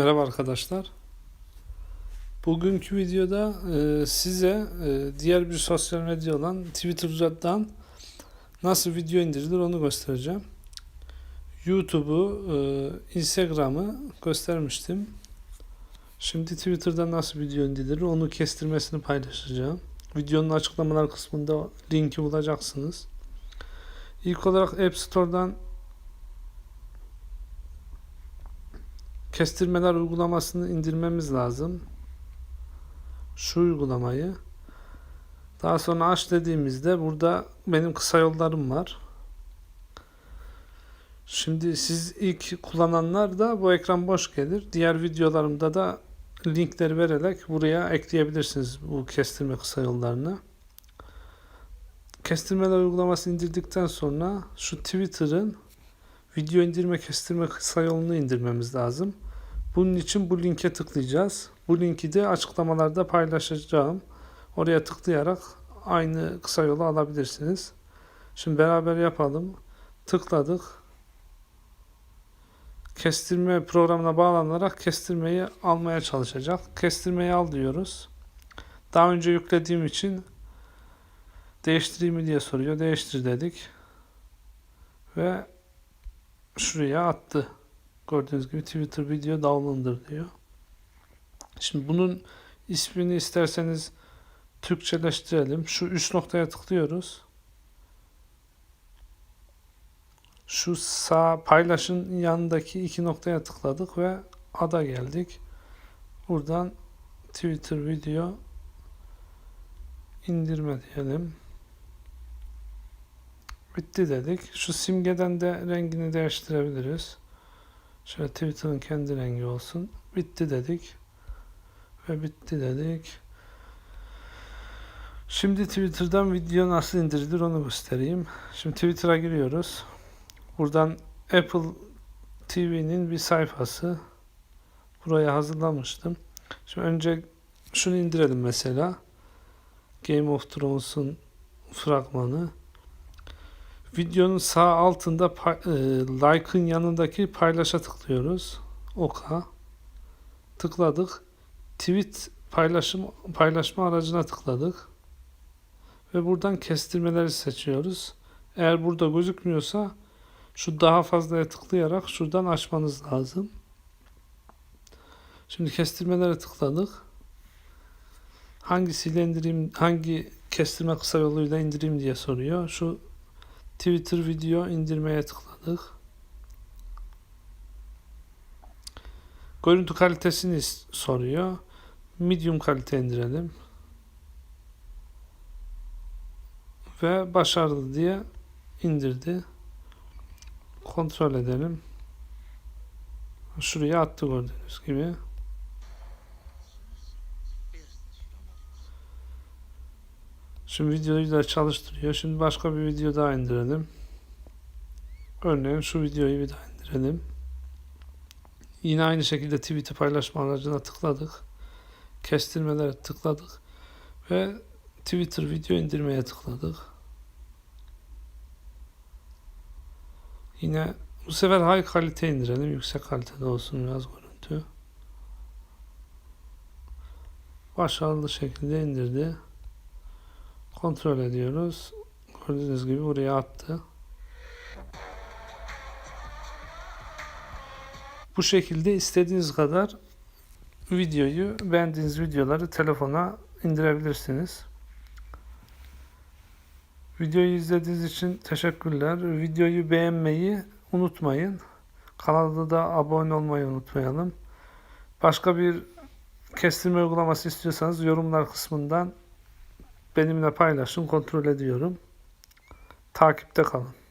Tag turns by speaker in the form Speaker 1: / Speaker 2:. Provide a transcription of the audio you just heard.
Speaker 1: arkadaşlar. Bugünkü videoda e, size e, diğer bir sosyal medya olan Twitter'dan nasıl video indirilir onu göstereceğim. YouTube'u, e, Instagram'ı göstermiştim. Şimdi Twitter'dan nasıl video indirilir onu kestirmesini paylaşacağım. Videonun açıklamalar kısmında linki bulacaksınız. İlk olarak App Store'dan kestirmeler uygulamasını indirmemiz lazım. Şu uygulamayı. Daha sonra aç dediğimizde burada benim kısa yollarım var. Şimdi siz ilk kullananlar da bu ekran boş gelir. Diğer videolarımda da linkleri vererek buraya ekleyebilirsiniz bu kestirme kısa yollarını. Kestirmeler uygulamasını indirdikten sonra şu Twitter'ın video indirme kestirme kısa yolunu indirmemiz lazım. Bunun için bu linke tıklayacağız. Bu linki de açıklamalarda paylaşacağım. Oraya tıklayarak aynı kısa yolu alabilirsiniz. Şimdi beraber yapalım. Tıkladık. Kestirme programına bağlanarak kestirmeyi almaya çalışacak. Kestirmeyi al diyoruz. Daha önce yüklediğim için değiştireyim mi diye soruyor. Değiştir dedik. Ve şuraya attı. Gördüğünüz gibi Twitter video downloader diyor. Şimdi bunun ismini isterseniz Türkçeleştirelim. Şu üç noktaya tıklıyoruz. Şu sağ paylaşın yanındaki iki noktaya tıkladık ve ada geldik. Buradan Twitter video indirme diyelim. Bitti dedik. Şu simgeden de rengini değiştirebiliriz. Şöyle Twitter'ın kendi rengi olsun. Bitti dedik. Ve bitti dedik. Şimdi Twitter'dan video nasıl indirilir onu göstereyim. Şimdi Twitter'a giriyoruz. Buradan Apple TV'nin bir sayfası. Buraya hazırlamıştım. Şimdi önce şunu indirelim mesela. Game of Thrones'un fragmanı. Videonun sağ altında e, like'ın yanındaki paylaşa tıklıyoruz. Oka. Tıkladık. Tweet paylaşım paylaşma aracına tıkladık. Ve buradan kestirmeleri seçiyoruz. Eğer burada gözükmüyorsa şu daha fazlaya tıklayarak şuradan açmanız lazım. Şimdi kestirmelere tıkladık. Hangisiyle indireyim, hangi kestirme kısa yoluyla indireyim diye soruyor. Şu Twitter video indirmeye tıkladık. Görüntü kalitesini soruyor. Medium kalite indirelim. Ve başarılı diye indirdi. Kontrol edelim. Şuraya attı gördüğünüz gibi. Şimdi videoyu da çalıştırıyor. Şimdi başka bir video daha indirelim. Örneğin şu videoyu bir daha indirelim. Yine aynı şekilde tweet'i paylaşma aracına tıkladık. Kestirmelere tıkladık. Ve Twitter video indirmeye tıkladık. Yine bu sefer high kalite indirelim. Yüksek kalitede olsun biraz görüntü. Başarılı şekilde indirdi. Kontrol ediyoruz. Gördüğünüz gibi buraya attı. Bu şekilde istediğiniz kadar videoyu, beğendiğiniz videoları telefona indirebilirsiniz. Videoyu izlediğiniz için teşekkürler. Videoyu beğenmeyi unutmayın. Kanalda da abone olmayı unutmayalım. Başka bir kestirme uygulaması istiyorsanız yorumlar kısmından benimle paylaşın, kontrol ediyorum. Takipte kalın.